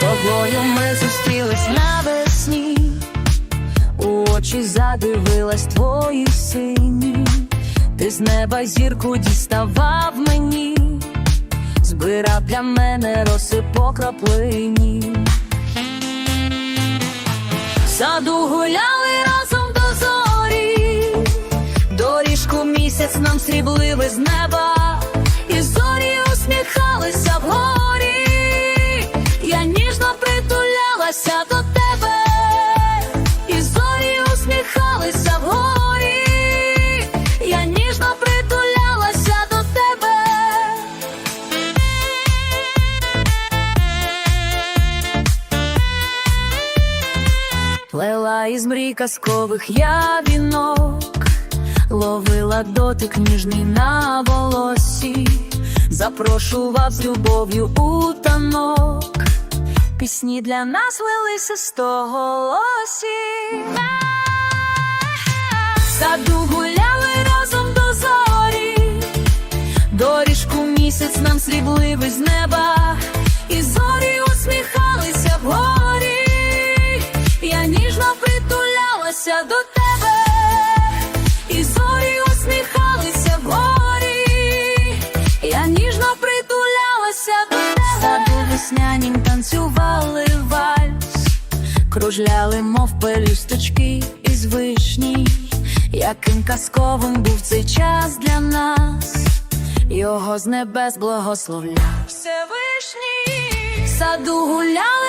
тобою ми зустрілись навесні, у очі задивилась твої сині, ти з неба зірку діставав мені, збирав для мене роси по краплині. Саду гуляли разом до зорі, доріжку місяць нам сріблили з неба, із мрій казкових я вінок, ловила дотик ніжний на волосі, запрошував з любов'ю у танок. Пісні для нас велися з того лосі. В Саду гуляли разом до зорі, доріжку місяць нам срібливий з неба, і зорі усміхалися вгорі. Притулялася до тебе, і зорі усміхалися вгорі. Я ніжно притулялася до тебе. В Саду веснянім танцювали вальс, кружляли, мов пелюсточки із вишні. Яким казковим був цей час для нас, його з небес благословляв Всевишній. В Саду гуляли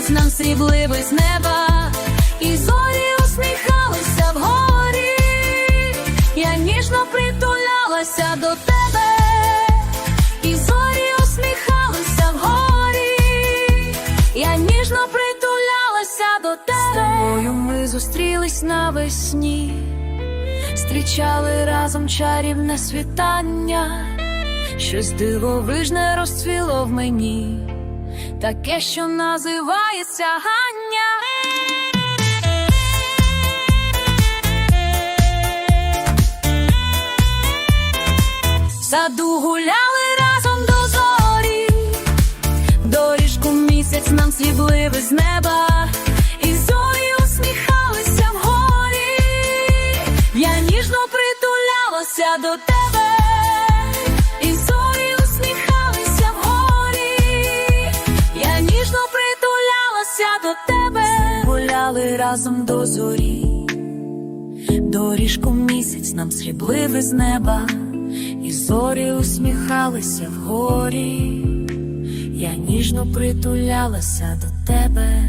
місяць нам срібливий з неба, і зорі усміхалися вгорі. Я ніжно притулялася до тебе, і зорі усміхалися вгорі. Я ніжно притулялася до тебе. З тобою ми зустрілись навесні, зустрічали разом чарівне світання, щось дивовижне розцвіло в мені, таке, що називається Гання. Саду гуляли разом до зорі, доріжку місяць нам срібливий з неба, і зорі усміхалися вгорі. Я ніжно притулялася до тебе, до тебе, гуляли разом до зорі. Доріжку місяць нам срібливий з неба, і зорі усміхалися вгорі. Я ніжно притулялася до тебе.